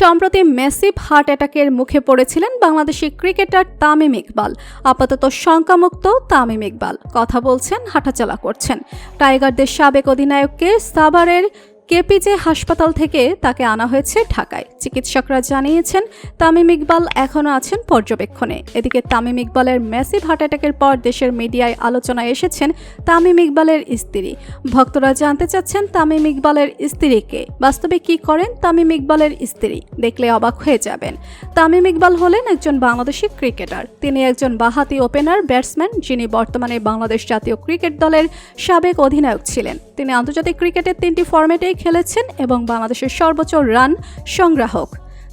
সম্প্রতি massive heart অ্যাটাকের মুখে পড়েছিলেন বাংলাদেশি ক্রিকেটার তামিম ইকবাল। আপাতত শঙ্কামুক্ত তামিম ইকবাল। কথা বলছেন, হাঁটাচলা করছেন। টাইগারদের সাবেক অধিনায়ককে সাভারের কেপিজে হাসপাতাল থেকে তাকে আনা হয়েছে ঢাকায়। চিকিৎসকরা জানিয়েছেন, তামিম ইকবাল এখনও আছেন পর্যবেক্ষণে। এদিকে তামিম ইকবালের ম্যাসিভ হার্ট অ্যাটাকের পর দেশের মিডিয়ায় আলোচনায় এসেছেন তামিম ইকবালের স্ত্রী। ভক্তরা জানতে চাচ্ছেন তামিম ইকবালের স্ত্রীকে। বাস্তবে কি করেন তামিম ইকবালের স্ত্রী? দেখলে অবাক হয়ে যাবেন। তামিম ইকবাল হলেন একজন বাংলাদেশি ক্রিকেটার। তিনি একজন বাহাতি ওপেনার, ব্যাটসম্যান, যিনি বর্তমানে বাংলাদেশ জাতীয় ক্রিকেট দলের সাবেক অধিনায়ক ছিলেন। তিনি আন্তর্জাতিক ক্রিকেটের তিনটি ফরম্যাটেই খেলেছেন এবং বাংলাদেশের সর্বোচ্চ রান সংগ্রাহক।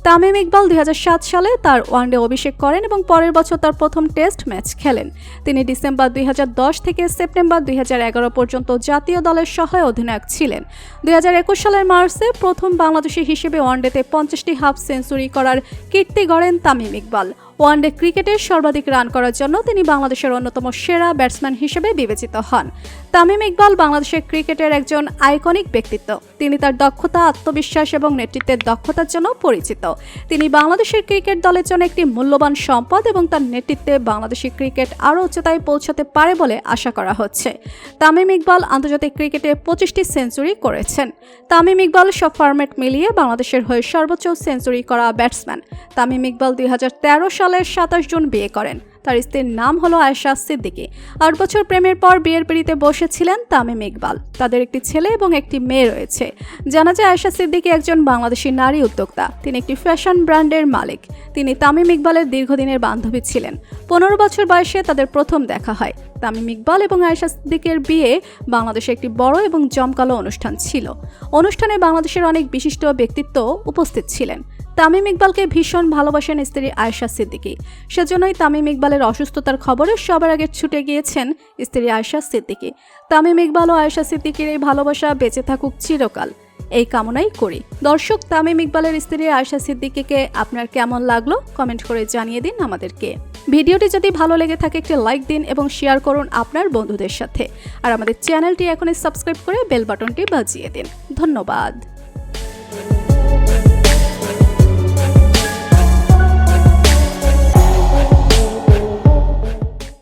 তামিম ইকবাল দুই হাজার সাত সালে তার ওয়ানডে অভিষেক করেন এবং পরের বছর তার প্রথম টেস্ট ম্যাচ খেলেন। তিনি ডিসেম্বর দুই হাজার দশ থেকে সেপ্টেম্বর দুই হাজার এগারো পর্যন্ত জাতীয় দলের সহায় অধিনায়ক ছিলেন। দুই হাজার একুশ সালের মার্চে প্রথম বাংলাদেশি হিসেবে ওয়ানডেতে পঞ্চাশটি হাফ সেঞ্চুরি করার কীর্তি গড়েন তামিম ইকবাল। ওয়ানডে ক্রিকেটের সর্বাধিক রান করার জন্য তিনি বাংলাদেশের অন্যতম সেরা ব্যাটসম্যান হিসেবে বিবেচিত হন। তামিম ইকবাল বাংলাদেশের ক্রিকেটের একজন আইকনিক ব্যক্তিত্ব। তিনি তার দক্ষতা, আত্মবিশ্বাস এবং নেতৃত্বের দক্ষতার জন্য পরিচিত। তিনি বাংলাদেশের ক্রিকেট দলের জন্য একটি মূল্যবান সম্পদ এবং তার নেতৃত্বে বাংলাদেশি ক্রিকেট আরও উচ্চতায় পৌঁছাতে পারে বলে আশা করা হচ্ছে। তামিম ইকবাল আন্তর্জাতিক ক্রিকেটে পঁচিশটি সেঞ্চুরি করেছেন। তামিম ইকবাল সব ফরম্যাট মিলিয়ে বাংলাদেশের হয়ে সর্বোচ্চ সেঞ্চুরি করা ব্যাটসম্যান। তামিম ইকবাল দুই হাজার তেরো সালের সাতাশ জন বিয়ে করেন। তার স্ত্রীর নাম হলো আয়েশা সিদ্দিকী। আট বছর প্রেমের পর বিয়ের পিড়িতে বসেছিলেন তামিম ইকবাল। তাদের একটি ছেলে এবং একটি মেয়ে রয়েছে। জানা যায় আয়েশা সিদ্দিকী একজন বাংলাদেশি নারী উদ্যোক্তা। তিনি একটি ফ্যাশন ব্র্যান্ডের মালিক। তিনি তামিম ইকবালের দীর্ঘদিনের বান্ধবী ছিলেন। পনেরো বছর বয়সে তাদের প্রথম দেখা হয়। তামিম ইকবাল এবং আয়েশা সিদ্দিকের বিয়ে বাংলাদেশে একটি বড় এবং জমকালো অনুষ্ঠান ছিল। অনুষ্ঠানে বাংলাদেশের অনেক বিশিষ্ট ব্যক্তিত্ব উপস্থিত ছিলেন। তামিম ইকবালকে ভীষণ ভালোবাসেন স্ত্রী আয়েশা সিদ্দিকী। সেজন্যই তামিম ইকবালের অসুস্থতার খবরে সবার আগে ছুটে গিয়েছেন স্ত্রী আয়েশা সিদ্দিকী। তামিম ইকবাল ও আয়েশা সিদ্দিকীর এই ভালোবাসা বেঁচে থাকুক চিরকাল। এই কামনাই করি। দর্শক, তামিম ইকবালের স্ত্রী আয়েশা সিদ্দিকীকে আপনার কেমন লাগল কমেন্ট করে জানিয়ে দিন আমাদেরকে। ভিডিওটি যদি ভালো লেগে থাকে, একটি লাইক দিন এবং শেয়ার করুন আপনার বন্ধুদের সাথে। আর আমাদের চ্যানেলটি এখনই সাবস্ক্রাইব করে বেল বাটনটি বাজিয়ে দিন। ধন্যবাদ।